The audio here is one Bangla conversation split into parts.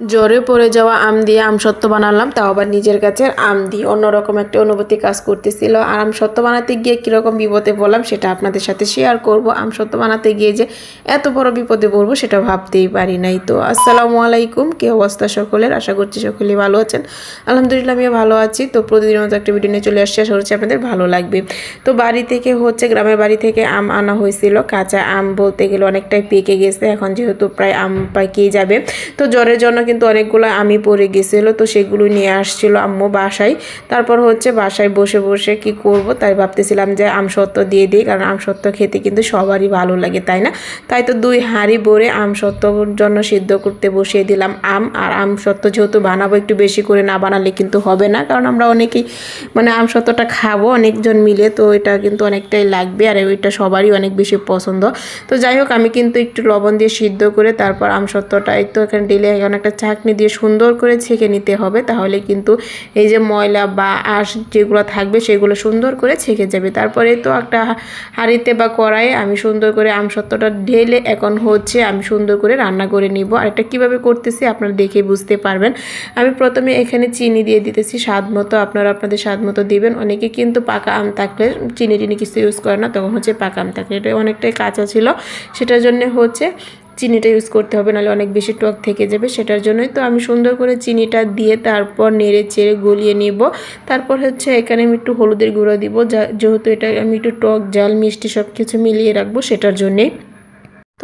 জ্বরে পড়ে যাওয়া আম দিয়ে আমসত্ত্ব বানালাম, তাও আবার নিজের গাছের আম দিয়ে অন্যরকম একটা অনুভূতি কাজ করতেছিল। আর আমসত্ত্ব বানাতে গিয়ে কীরকম বিপদে পড়লাম সেটা আপনাদের সাথে শেয়ার করব। আমসত্ত্ব বানাতে গিয়ে যে এত বড় বিপদে পড়ব সেটা ভাবতেই পারি নাই তো। আসসালামু আলাইকুম, কি অবস্থা সকলের? আশা করছি সকলেই ভালো আছেন। আলহামদুলিল্লাহ, আমিও ভালো আছি। তো প্রতিদিনের মতো একটা ভিডিও নিয়ে চলে আসছি। আশা করছি আপনাদের ভালো লাগবে। তো বাড়ি থেকে হচ্ছে গ্রামের বাড়ি থেকে আম আনা হয়েছিল। কাঁচা আম বলতে গেলে অনেকটাই পেকে গেছে। এখন যেহেতু প্রায় আম পাকিয়ে যাবে। তো জ্বরের জন্য কিন্তু অনেকগুলো আমি পড়ে গেছিল, তো সেগুলো নিয়ে আসছিল আম্মু বাসায়। তারপর হচ্ছে বাসায় বসে বসে কি করব, তাই ভাবতেছিলাম যে আমসত্ত্ব দিয়ে দিই, কারণ আমসত্ত্ব খেতে কিন্তু সবারই ভালো লাগে, তাই না? তাই তো দুই হাঁড়ি ভরে আমসত্ত্বর জন্য সিদ্ধ করতে বসিয়ে দিলাম আম, আর আমসত্ত্ব যেহেতু বানাবো একটু বেশি করে না বানালে কিন্তু হবে না, কারণ আমরা অনেকেই মানে আমসত্ত্বটা খাব অনেকজন মিলে, তো এটা কিন্তু অনেকটাই লাগবে, আর ওইটা সবারই অনেক বেশি পছন্দ। তো যাই হোক, আমি কিন্তু একটু লবণ দিয়ে সিদ্ধ করে তারপর আমসত্ত্বটা এই তো এখানে ডেলে এখন একটা চাকনি দিয়ে সুন্দর করে ছেঁকে নিতে হবে, তাহলে কিন্তু এই যে ময়লা বা আঁশ যেগুলো থাকবে সেগুলো সুন্দর করে ছেঁকে যাবে। তারপরে তো একটা হাঁড়িতে বা কড়াইয়ে আমি সুন্দর করে আমসত্ত্বটা ঢেলে এখন হচ্ছে আমি সুন্দর করে রান্না করে নিব। আর এটা কীভাবে করতেছি আপনারা দেখে বুঝতে পারবেন। আমি প্রথমে এখানে চিনি দিয়ে দিতেছি, স্বাদ মতো আপনারা আপনাদের স্বাদ মতো দিবেন। অনেকে কিন্তু পাকা আম থাকলে চিনি টিনি কিছু ইউজ করে না, তখন হচ্ছে পাকা আম থাকলে। এটা অনেকটাই কাঁচা ছিল, সেটার জন্য হচ্ছে চিনিটা ইউজ করতে হবে, নাহলে অনেক বেশি টক থেকে যাবে সেটার জন্যই। তো আমি সুন্দর করে চিনিটা দিয়ে তারপর নেড়ে চেড়ে গলিয়ে নেব। তারপর হচ্ছে এখানে আমি একটু হলুদের গুঁড়ো দিব, যা যেহেতু এটা আমি একটু টক জাল মিষ্টি সব কিছু মিলিয়ে রাখব সেটার জন্যেই।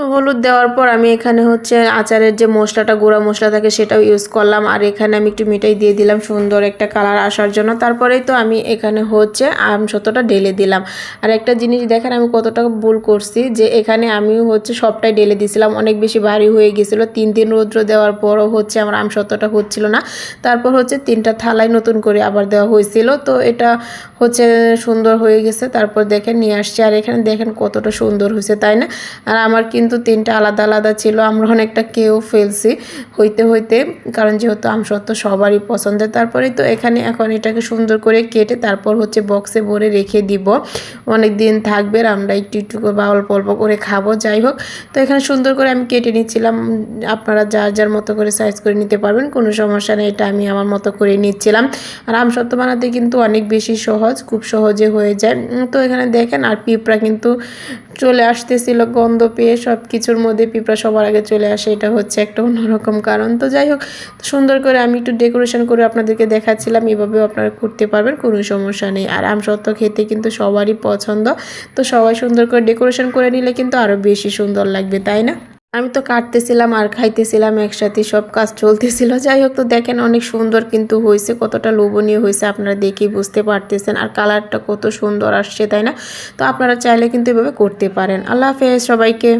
তো হলুদ দেওয়ার পর আমি এখানে হচ্ছে আচারের যে মশলাটা, গুঁড়া মশলা থাকে সেটাও ইউজ করলাম। আর এখানে আমি একটু মিঠাই দিয়ে দিলাম, সুন্দর একটা কালার আসার জন্য। তারপরেই তো আমি এখানে হচ্ছে আম শতটা ঢেলে দিলাম। আর একটা জিনিস দেখেন আমি কতটা ভুল করছি, যে এখানে আমি হচ্ছে সবটাই ঢেলে দিয়েছিলাম অনেক বেশি ভারী হয়ে গেছিল। তিন দিন রৌদ্র দেওয়ার পরও হচ্ছে আমার আম শতটা হচ্ছিল না। তারপর হচ্ছে তিনটা থালায় নতুন করে আবার দেওয়া হয়েছিল। তো এটা হচ্ছে সুন্দর হয়ে গেছে। তারপর দেখেন নিয়ে আসছি। আর এখানে দেখেন কতটা সুন্দর হয়েছে, তাই না? আর আমার কিন্তু তিনটা আলাদা আলাদা ছিল। আমরা অনেকটা কেউ ফেলছি হইতে হইতে, কারণ যেহেতু আমসত্ত্ব সবারই পছন্দের। তারপরে তো এখানে এখন এটাকে সুন্দর করে কেটে তারপর হচ্ছে বক্সে ভরে রেখে দিব। অনেক দিন থাকবে আমরা একটু একটু বা অল্প অল্প করে খাব, যাই হোক। তো এখানে সুন্দর করে আমি কেটে নিচ্ছিলাম। আপনারা যার যার মতো করে সাইজ করে নিতে পারবেন, কোনো সমস্যা নেই। এটা আমি আমার মতো করে নিচ্ছিলাম। আর আমসত্ত্ব বানাতে কিন্তু অনেক বেশি সহজ, খুব সহজে হয়ে যায়। তো এখানে দেখেন, আর পিঁপড়া কিন্তু চলে আসতেছিল, গন্ধ পেয়ে সব কিছুর মধ্যে পিঁপড়া সবার আগে চলে আসে, এটা হচ্ছে একটা অন্যরকম কারণ। তো যাই হোক, সুন্দর করে আমি একটু ডেকোরেশন করে আপনাদেরকে দেখাচ্ছিলাম, এভাবেও আপনারা করতে পারবেন, কোনো সমস্যা নেই। আর আমসত্ত্ব খেতে কিন্তু সবারই পছন্দ, তো সবাই সুন্দর করে ডেকোরেশন করে নিলে কিন্তু আরও বেশি সুন্দর লাগবে, তাই না? আমি তো কাটতেছিলাম আর খাইতেছিলাম একসাথে, সব কাজ চলতেছিল। যাই হোক তো দেখেন অনেক সুন্দর কিন্তু হয়েছে, কতটা লোভনীয় হয়েছে, আপনারা দেখেই বুঝতে পারতেছেন। আর কালারটা কত সুন্দর আসছে, তাই না? তো আপনারা চাইলে কিন্তু এভাবে করতে পারেন। আল্লাহ হাফেজ সবাইকে।